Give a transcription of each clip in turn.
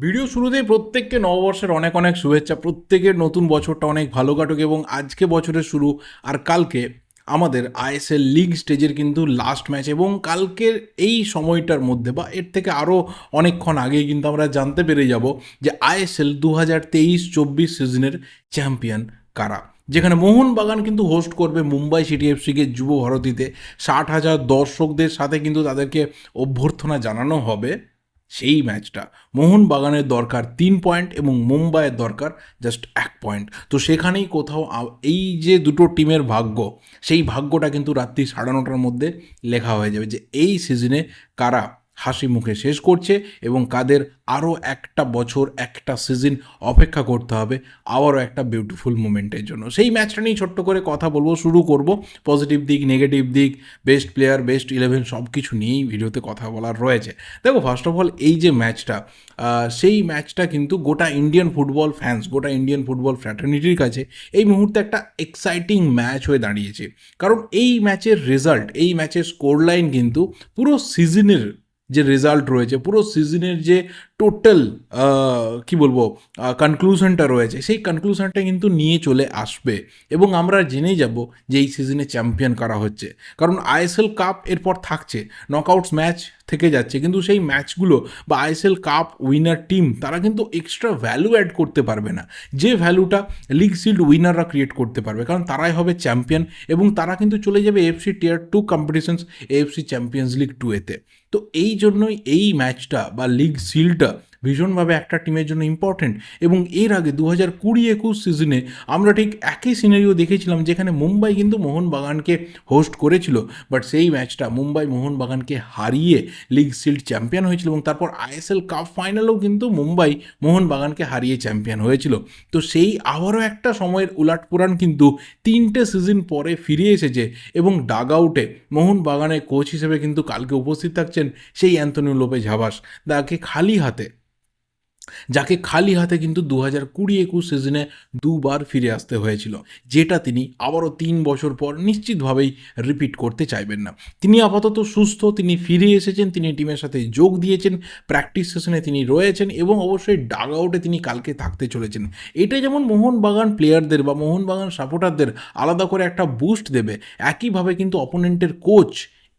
Video শুরুতেই প্রত্যেককে নববর্ষের অনেক অনেক শুভেচ্ছা, প্রত্যেকের নতুন বছরটা অনেক ভালো কাটুক এবং আজকে বছরের শুরু আর কালকে আমাদের আইএসএল লিগ স্টেজের কিন্তু লাস্ট ম্যাচ এবং কালকের এই সময়টার মধ্যে বা এর থেকে আরও অনেকক্ষণ আগেই কিন্তু আমরা জানতে পেরে যাব যে আইএসএল দু হাজার তেইশ চব্বিশ সিজনের চ্যাম্পিয়ন কারা? যেখানে মোহনবাগান কিন্তু হোস্ট করবে মুম্বাই সিটি এফসিকে যুব ভারতীতে। ষাট হাজার দর্শকদের সাথে কিন্তু তাদেরকে অভ্যর্থনা জানানো হবে। সেই ম্যাচটা। মোহনবাগানের দরকার তিন পয়েন্ট এবং মুম্বাইয়ের দরকার জাস্ট এক পয়েন্ট। তো সেখানেই কোথাও এই যে দুটো টিমের ভাগ্য, সেই ভাগ্যটা কিন্তু রাত্রি সাড়ে নটার মধ্যে লেখা হয়ে যাবে যে এই সিজনে কারা হাসি মুখে শেষ করছে এবং কাদের আরও একটা বছর, একটা সিজন অপেক্ষা করতে হবে। আবারও একটা বিউটিফুল মুমেন্টের জন্য। সেই ম্যাচটা নিয়ে ছোট্ট করে কথা বলব, শুরু করব। পজিটিভ দিক নেগেটিভ দিক বেস্ট প্লেয়ার বেস্ট ইলেভেন সব কিছু নিয়েই ভিডিওতে কথা বলার রয়েছে। দেখো ফার্স্ট অফ অল এই যে ম্যাচটা সেই ম্যাচটা কিন্তু গোটা ইন্ডিয়ান ফুটবল ফ্যান্স গোটা ইন্ডিয়ান ফুটবল ফ্র্যাটার্নিটির কাছে এই মুহূর্তে একটা এক্সাইটিং ম্যাচ হয়ে দাঁড়িয়েছে। কারণ এই ম্যাচের রেজাল্ট এই ম্যাচের স্কোর লাইন কিন্তু পুরো সিজনের যে রেজাল্ট রয়েছে পুরো সিজনের যে টোটাল কি বলব কনক্লুশনটা রয়েছে। সেই কনক্লুশনটা কিন্তু নিয়ে চলে আসবে। এবং আমরা জেনেই যাব যে এই সিজনে চ্যাম্পিয়ন করা হচ্ছে। কারণ আইএসএল কাপ এরপর থাকছে। নকআউটস ম্যাচ থেকে যাচ্ছে। কিন্তু সেই ম্যাচগুলো বা আইএসএল কাপ উইনার টিম তারা কিন্তু এক্সট্রা ভ্যালু অ্যাড করতে পারবে না। যে ভ্যালুটা লিগ সিল্ড উইনাররা ক্রিয়েট করতে পারবে। কারণ তারাই হবে চ্যাম্পিয়ন এবং তারা কিন্তু চলে যাবে FC tier two competitions FC Champions League two এতে তো এই জন্যই এই ম্যাচটা বা লিগ সিলটা ভীষণভাবে একটা টিমের জন্য ইম্পর্টেন্ট এবং এর আগে দু হাজার কুড়ি একুশ সিজনে আমরা ঠিক একই সিনারিও দেখেছিলাম যেখানে মুম্বাই কিন্তু মোহনবাগানকে হোস্ট করেছিল। বাট সেই ম্যাচটা মুম্বাই মোহনবাগানকে হারিয়ে লিগ সিল্ড চ্যাম্পিয়ন হয়েছিল এবং তারপর আইএসএল কাপ ফাইনালেও কিন্তু মুম্বাই মোহনবাগানকে হারিয়ে চ্যাম্পিয়ন হয়েছিল। তো সেই আবারও একটা সময়ের উলাটপুরাণ কিন্তু তিনটে সিজন পরে ফিরে এসেছে এবং ডাগ আউটে মোহনবাগানের কোচ হিসেবে কিন্তু কালকে উপস্থিত থাকছেন সেই অ্যান্থনি লোপে ঝাবাস তাকে খালি হাতে। যাকে খালি হাতে কিন্তু দু হাজার কুড়ি একুশ সিজনে দুবার ফিরে আসতে হয়েছিল, যেটা তিনি আবারও তিন বছর পর নিশ্চিতভাবেই রিপিট করতে চাইবেন না। তিনি আপাতত সুস্থ, তিনি ফিরে এসেছেন, তিনি টিমের সাথে যোগ দিয়েছেন প্র্যাকটিস সেশনে তিনি রয়েছেন এবং অবশ্যই ডাগ আউটে তিনি কালকে থাকতে চলেছেন। এটা যেমন মোহনবাগান প্লেয়ারদের বা মোহনবাগান সাপোর্টারদের আলাদা করে একটা বুস্ট দেবে, একইভাবে কিন্তু অপোনেন্টের কোচ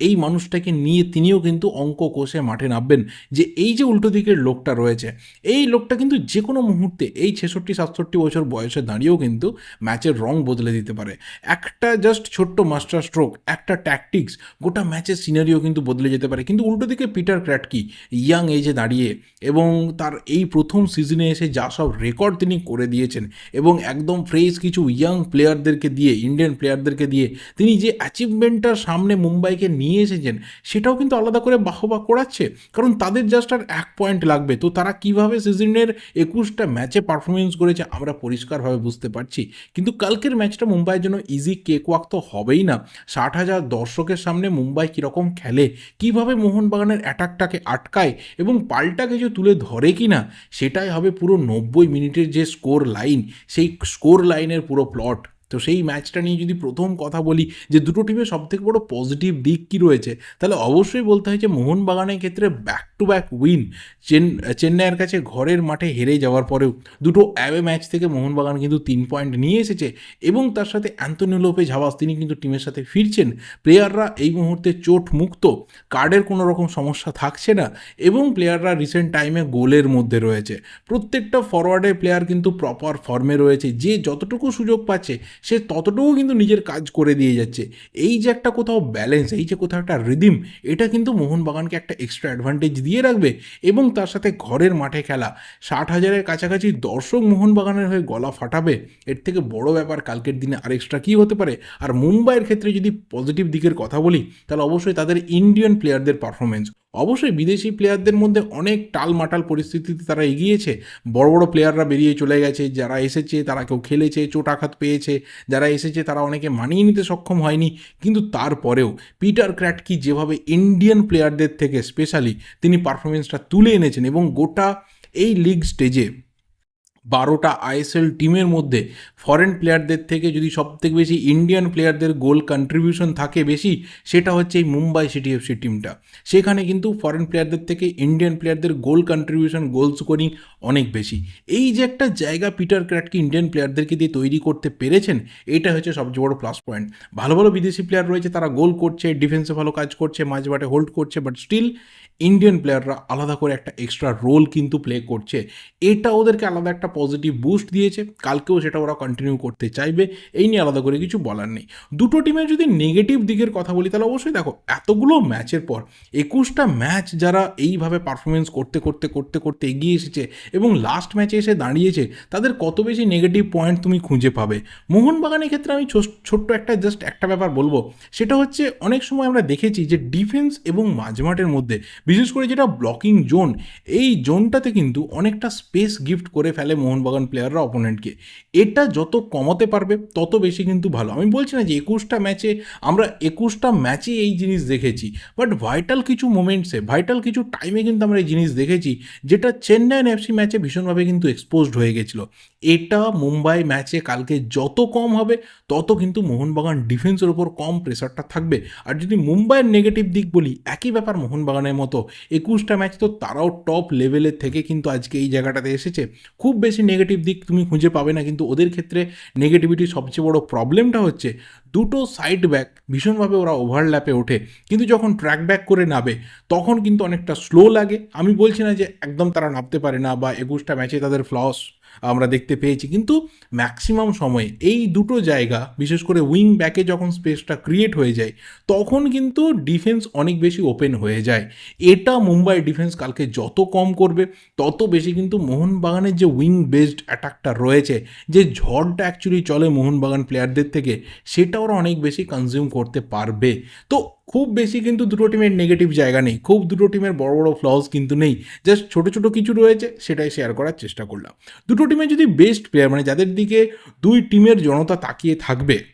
এই মানুষটাকে নিয়ে তিনিও কিন্তু অঙ্ক কষে মাঠে নামবেন যে এই যে উল্টো দিকের লোকটা রয়েছে, এই লোকটা কিন্তু যে কোনো মুহূর্তে এই ছেষট্টি সাতষট্টি বছর বয়সে দাঁড়িয়েও কিন্তু ম্যাচের রং বদলে দিতে পারে। একটা জাস্ট ছোট্ট মাস্টার স্ট্রোক একটা ট্যাকটিক্স গোটা ম্যাচের সিনারিও কিন্তু বদলে যেতে পারে। কিন্তু উল্টো দিকে পিটার ক্র্যাটকি ইয়াং এজে দাঁড়িয়ে এবং তার এই প্রথম সিজনে এসে যা সব রেকর্ড তিনি করে দিয়েছেন এবং একদম ফ্রেশ কিছু ইয়াং প্লেয়ারদেরকে দিয়ে ইন্ডিয়ান প্লেয়ারদেরকে দিয়ে তিনি যে অ্যাচিভমেন্টটার সামনে মুম্বাইকে নিয়ে এসেছেন, সেটাও কিন্তু আলাদা করে বাহবা করাচ্ছে। কারণ তাদের জাস্ট আর এক পয়েন্ট লাগবে। তো তারা কীভাবে সিজনের একুশটা ম্যাচে পারফরমেন্স করেছে, আমরা পরিষ্কারভাবে বুঝতে পারছি। কিন্তু কালকের ম্যাচটা মুম্বাইয়ের জন্য ইজি কেক ওয়াক তো হবেই না। ষাট হাজার দর্শকের সামনে মুম্বাই কীরকম খেলে, কীভাবে মোহনবাগানের অ্যাটাকটাকে আটকায় এবং পাল্টা কিছু তুলে ধরে কি না সেটাই হবে পুরো নব্বই মিনিটের যে স্কোর লাইন সেই স্কোর লাইনের পুরো প্লট তো সেই ম্যাচটা নিয়ে যদি প্রথম কথা বলি যে দুটো টিমের সবথেকে বড় পজিটিভ দিক কী রয়েছে, তাহলে অবশ্যই বলতে হয় যে মোহনবাগানের ক্ষেত্রে ব্যাক টু ব্যাক উইন চেন, চেন্নাইয়ের কাছে ঘরের মাঠে হেরে যাওয়ার পরেও দুটো অ্যাওয়ে ম্যাচ থেকে মোহনবাগান কিন্তু তিন পয়েন্ট নিয়ে এসেছে এবং তার সাথে অ্যান্থনি লোপে ঝাবাস তিনি কিন্তু টিমের সাথে ফিরছেন। প্লেয়াররা এই মুহূর্তে চোট মুক্ত কার্ডের কোনো রকম সমস্যা থাকছে না এবং প্লেয়াররা রিসেন্ট টাইমে গোলের মধ্যে রয়েছে। প্রত্যেকটা ফরওয়ার্ডের প্লেয়ার কিন্তু প্রপার ফর্মে রয়েছে, যে যতটুকু সুযোগ পাচ্ছে, সে ততটুকু কিন্তু নিজের কাজ করে দিয়ে যাচ্ছে। এই যে একটা কোথাও ব্যালেন্স এই যে কোথাও একটা রিদিম এটা কিন্তু মোহনবাগানকে একটা এক্সট্রা অ্যাডভান্টেজ দিয়ে রাখবে এবং তার সাথে ঘরের মাঠে খেলা। ষাট হাজারের কাছাকাছি দর্শক মোহনবাগানের হয়ে গলা ফাটাবে। এর থেকে বড় ব্যাপার, কালকের দিনে আর এক্সট্রা কী হতে পারে? আর মুম্বাইয়ের ক্ষেত্রে যদি পজিটিভ দিকের কথা বলি, তাহলে অবশ্যই তাদের ইন্ডিয়ান প্লেয়ারদের পারফরমেন্স অবশ্যই বিদেশি প্লেয়ারদের মধ্যে অনেক টালমাটাল পরিস্থিতিতে তারা এগিয়েছে। বড় বড় প্লেয়াররা বেরিয়ে চলে গেছে, যারা এসেছে তারা কেউ খেলেছে চোট আঘাত পেয়েছে, যারা এসেছে তারা অনেকে মানিয়ে নিতে সক্ষম হয়নি। কিন্তু তারপরেও পিটার ক্র্যাটকি যেভাবে ইন্ডিয়ান প্লেয়ারদের থেকে স্পেশালি তিনি পারফরমেন্সটা তুলে এনেছেন এবং গোটা এই লিগ স্টেজে বারোটা আইএসএল টিমের মধ্যে ফরেন প্লেয়ারদের থেকে যদি সব থেকে বেশি ইন্ডিয়ান প্লেয়ারদের গোল কন্ট্রিবিউশন থাকে বেশি, সেটা হচ্ছে এই মুম্বাই সিটি এফসি টিমটা সেখানে কিন্তু ফরেন প্লেয়ারদের থেকে ইন্ডিয়ান প্লেয়ারদের গোল কন্ট্রিবিউশন গোল স্কোরিং অনেক বেশি। এই যে একটা জায়গা পিটার ক্র্যাটকে ইন্ডিয়ান প্লেয়ারদেরকে দিয়ে তৈরি করতে পেরেছেন এটা হচ্ছে সবচেয়ে বড় প্লাস পয়েন্ট ভালো ভালো বিদেশি প্লেয়ার রয়েছে, তারা গোল করছে ডিফেন্সে ভালো কাজ করছে, মাঝে মাঠে হোল্ড করছে বাট স্টিল ইন্ডিয়ান প্লেয়াররা আলাদা করে একটা এক্সট্রা রোল কিন্তু প্লে করছে। এটা ওদেরকে আলাদা একটা পজিটিভ বুস্ট দিয়েছে। কালকেও সেটা ওরা কন্টিনিউ করতে চাইবে। এই নিয়ে আলাদা করে কিছু বলার নেই। দুটো টিমের যদি নেগেটিভ দিকের কথা বলি, তাহলে অবশ্যই দেখো, এতগুলো ম্যাচের পর একুশটা ম্যাচ যারা এইভাবে পারফরমেন্স করতে করতে করতে করতে এগিয়ে এসেছে এবং লাস্ট ম্যাচে এসে দাঁড়িয়েছে, তাদের কত বেশি নেগেটিভ পয়েন্ট তুমি খুঁজে পাবে? মোহনবাগানের ক্ষেত্রে আমি ছোট্ট একটা জাস্ট একটা ব্যাপার বলব। সেটা হচ্ছে, অনেক সময় আমরা দেখেছি যে ডিফেন্স এবং মাঝমাঠের মধ্যে বিশেষ করে যেটা ব্লকিং জোন এই জোনটাতে কিন্তু অনেকটা স্পেস গিফট করে ফেলে মোহনবাগান প্লেয়াররা অপোনেন্টকে এটা যত কমাতে পারবে, তত বেশি কিন্তু ভালো। আমি বলছি না যে একুশটা ম্যাচে আমরা একুশটা ম্যাচে এই জিনিস দেখেছি বাট ভাইটাল কিছু মোমেন্টসে ভাইটাল কিছু টাইমে কিন্তু আমরা এই জিনিস দেখেছি, যেটা চেন্নাইন এফসি ম্যাচে ভীষণভাবে কিন্তু এক্সপোজড হয়ে গেছিল। এটা মুম্বাই ম্যাচে কালকে যত কম হবে, তত কিন্তু মোহনবাগান ডিফেন্সের ওপর কম প্রেশারটা থাকবে। আর যদি মুম্বাইয়ের নেগেটিভ দিক বলি, একই ব্যাপার মোহনবাগানের মতো একুশটা ম্যাচ তো তারাও টপ লেভেলের থেকে কিন্তু আজকে এই জায়গাটাতে এসেছে। খুব বেশি নেগেটিভ দিক তুমি খুঁজে পাবে না, কিন্তু ওদের ক্ষেত্রে নেগেটিভিটি সবচেয়ে বড় প্রবলেমটা হচ্ছে দুটো সাইড ব্যাক ভীষণভাবে ওরা ওভারল্যাপে ওঠে। কিন্তু যখন ট্র্যাক ব্যাক করে নাবে তখন কিন্তু অনেকটা স্লো লাগে। আমি বলছি না যে একদম তারা নামতে পারে না বা একুশটা ম্যাচে তাদের ফ্লস আমরা দেখতে পেয়েছি। কিন্তু ম্যাক্সিমাম সময়ে এই দুটো জায়গা, বিশেষ করে উইং ব্যাকে যখন স্পেসটা ক্রিয়েট হয়ে যায়, তখন কিন্তু ডিফেন্স অনেক বেশি ওপেন হয়ে যায়। এটা মুম্বাই ডিফেন্স কালকে যত কম করবে, তত বেশি কিন্তু মোহনবাগানের যে উইং বেসড অ্যাটাকটা রয়েছে, যে ঝড়টা অ্যাকচুয়ালি চলে মোহনবাগান প্লেয়ারদের থেকে, সেটা ওরা অনেক বেশি কনজিউম করতে পারবে। তো খুব বেশি কিন্তু দুটো টিমের নেগেটিভ জায়গা নেই, খুব দুটো টিমের বড় বড় ফ্লস কিন্তু নেই। জাস্ট ছোটো ছোটো কিছু রয়েছে, সেটাই শেয়ার করার চেষ্টা করলাম। দুটো টিমের যদি বেস্ট প্লেয়ার মানে যাদের দিকে দুই টিমের জনতা তাকিয়ে থাকবে,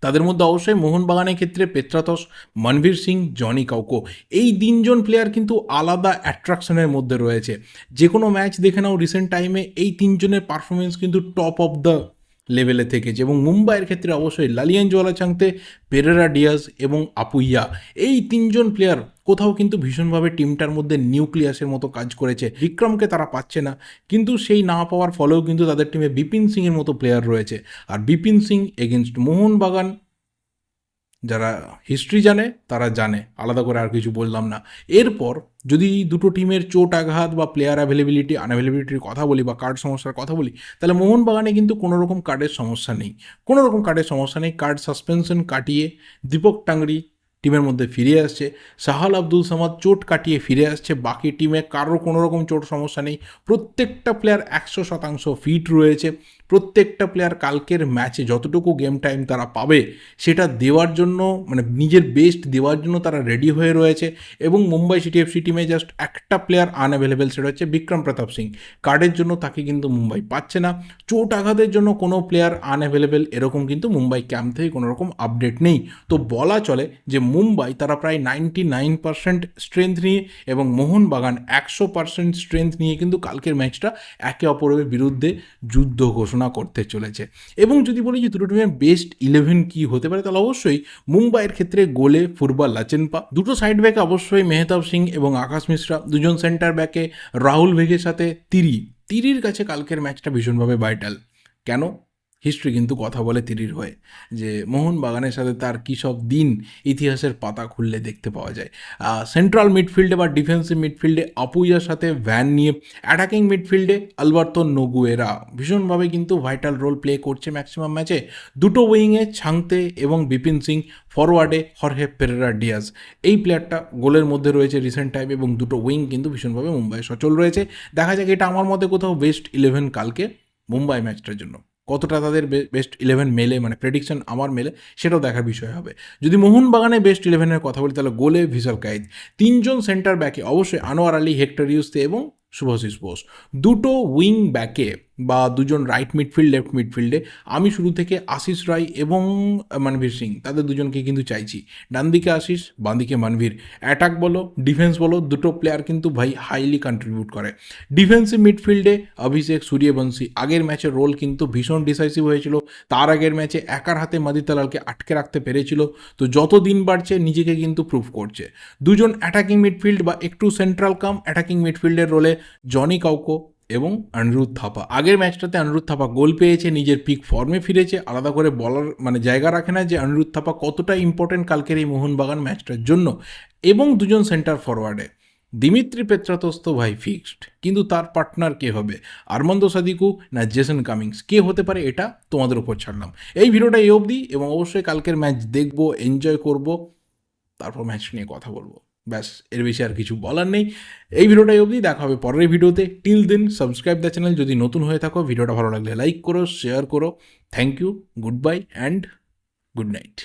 তাদের মধ্যে অবশ্যই মোহনবাগানের ক্ষেত্রে Petratos, Manvir Singh, Johnny Kaukko. এই তিনজন প্লেয়ার কিন্তু আলাদা অ্যাট্রাকশনের মধ্যে রয়েছে। যে কোনো ম্যাচ দেখে নাও রিসেন্ট টাইমে এই তিনজনের পারফরমেন্স কিন্তু টপ অফ দ্য লেভেলে থেকেছে। এবং মুম্বাইয়ের ক্ষেত্রে অবশ্যই লালিয়ান জোয়ালা চাংতে, পেরেরা ডিয়াস এবং আপুইয়া এই তিনজন প্লেয়ার কোথাও কিন্তু ভীষণভাবে টিমটার মধ্যে নিউক্লিয়াসের মতো কাজ করেছে। বিক্রমকে তারা পাচ্ছে না, কিন্তু সেই না পাওয়ার ফলেও কিন্তু তাদের টিমে বিপিন সিংয়ের মতো প্লেয়ার রয়েছে। আর বিপিন সিং এগেনস্ট মোহনবাগান যারা হিস্ট্রি জানে, তারা জানে। আলাদা করে আর কিছু বললাম না। এরপর যদি দুটো টিমের চোট আঘাত বা প্লেয়ার অ্যাভেলেবিলিটি আনঅ্যাভেলেবিলিটির কথা বলি বা কার্ড সমস্যার কথা বলি, তাহলে মোহনবাগানে কিন্তু কোনো রকম কার্ডের সমস্যা নেই। কোনো রকম কার্ডের সমস্যা নেই। কার্ড সাসপেনশন কাটিয়ে দীপক টাংরি টিমের মধ্যে ফিরে আসছে। সাহাল আব্দুল সামাদ চোট কাটিয়ে ফিরে আসছে। বাকি টিমে কারোর কোনো রকম চোট সমস্যা নেই। প্রত্যেকটা প্লেয়ার একশো শতাংশ ফিট রয়েছে। প্রত্যেকটা প্লেয়ার কালকের ম্যাচে যতটুকু গেম টাইম তারা পাবে, সেটা দেওয়ার জন্য মানে নিজের বেস্ট দেওয়ার জন্য তারা রেডি হয়ে রয়েছে। এবং মুম্বাই সিটি এফসি টিমে জাস্ট একটা প্লেয়ার আনঅ্যাভেলেবেল সেটা হচ্ছে বিক্রম প্রতাপ সিং। কার্ডের জন্য তাকে কিন্তু মুম্বাই পাচ্ছে না। চোট আঘাতের জন্য কোনো প্লেয়ার আনঅ্যাভেলেবেল এরকম কিন্তু মুম্বাই ক্যাম্প থেকে কোনো রকম আপডেট নেই। তো বলা চলে যে মুম্বাই তারা প্রায় নাইনটি নাইন পার্সেন্ট স্ট্রেংথ নিয়ে এবং মোহনবাগান একশো পার্সেন্ট স্ট্রেংথ নিয়ে কিন্তু কালকের ম্যাচটা একে অপরের বিরুদ্ধে যুদ্ধ ঘোষণা করতে চলেছে। এবং যদি বলি যে দুটো টিমের বেস্ট ইলেভেন কি হতে পারে, তাহলে অবশ্যই মুম্বাইয়ের ক্ষেত্রে গোলে ফুটবল লাচেনপা। দুটো সাইড ব্যাকে অবশ্যই মেহতাব সিং এবং আকাশ মিশ্রা। দুজন সেন্টার ব্যাকে রাহুল ভেগের সাথে তিরি। তিরির কাছে কালকের ম্যাচটা ভীষণভাবে ভাইটাল কেন? হিস্ট্রি কিন্তু কথা বলে তিরির হয়ে, যে মোহন বাগানের সাথে তার কী সব দিন ইতিহাসের পাতা খুললে দেখতে পাওয়া যায়। সেন্ট্রাল মিডফিল্ডে বা ডিফেন্সিভ মিডফিল্ডে আপুইয়ার সাথে ভ্যান নিয়ে অ্যাটাকিং মিডফিল্ডে আলবার্তো নগুয়েরা ভীষণভাবে কিন্তু ভাইটাল রোল প্লে করছে ম্যাক্সিমাম ম্যাচে দুটো উইংয়ে ছাংতে এবং বিপিন সিং ফরওয়ার্ডে হরহে পেরেরা ডিয়াজ এই প্লেয়ারটা গোলের মধ্যে রয়েছে রিসেন্ট টাইম এবং দুটো উইং কিন্তু ভীষণভাবে মুম্বাই সচল রয়েছে। দেখা যাক এটা আমার মতে কোথাও বেস্ট ইলেভেন কালকে মুম্বাই ম্যাচটার জন্য। কতটা তাদের বেস্ট ইলেভেন মেলে মানে প্রেডিকশন আমার মেলে, সেটাও দেখার বিষয় হবে। যদি মোহনবাগানে বেস্ট ইলেভেনের কথা বলি, তাহলে গোলে ভিসাল কাইদ তিনজন সেন্টার ব্যাকে অবশ্যই আনোয়ার আলী, হেক্টর ইউসতে এবং শুভাশিস বোস। দুটো উইং ব্যাকে বা দুজন রাইট মিডফিল্ড লেফট মিডফিল্ডে আমি শুরু থেকে আশিস রায় এবং মানভীর সিং, তাদের দুজনকে কিন্তু চাইছি। ডান দিকে আশিস বাঁ দিকে মনভীর। অ্যাটাক বলো ডিফেন্স বলো, দুটো প্লেয়ার কিন্তু ভাই হাইলি কন্ট্রিবিউট করে। ডিফেন্সিভ মিডফিল্ডে অভিষেক সূর্যবংশী। আগের ম্যাচের রোল কিন্তু ভীষণ ডিসাইসিভ হয়েছিল। তার আগের ম্যাচে একার হাতে মাদিতালালকে আটকে রাখতে পেরেছিল। তো যত দিন বাড়ছে, নিজেকে কিন্তু প্রুভ করছে। দুজন অ্যাটাকিং মিডফিল্ড বা একটু সেন্ট্রাল কাম অ্যাটাকিং মিডফিল্ডের রোলে জনি কাউকো এবং অনিরুদ্ধ থাপা। আগের ম্যাচটাতে অনিরুদ্ধ থাপা গোল পেয়েছে, নিজের পিক ফর্মে ফিরেছে। আলাদা করে বলার মানে জায়গা রাখে না যে অনিরুদ্ধ থাপা কতটা ইম্পর্টেন্ট কালকের এই মোহনবাগান ম্যাচটার জন্য। এবং দুজন সেন্টার ফরওয়ার্ডে দিমিত্রি পেত্রাতস তো ভাই ফিক্সড কিন্তু তার পার্টনার কে হবে? আরমন্দ সাদিকু না জেসন কামিংস? কে হতে পারে এটা তোমাদের উপর ছাড়লাম। এই ভিডিওটা এই অবধি, এবং অবশ্যই কালকের ম্যাচ দেখব এনজয় করব, তারপর ম্যাচ নিয়ে কথা বলব। ব্যাস, এর বেশি আর কিছু বলার নেই। এই ভিডিওটাই অবধি, দেখা হবে পরের ভিডিওতে। টিল দিন সাবস্ক্রাইব দ্য চ্যানেল যদি নতুন হয়ে থাকো। ভিডিওটা ভালো লাগলে লাইক করো শেয়ার করো। Thank you good bye and good night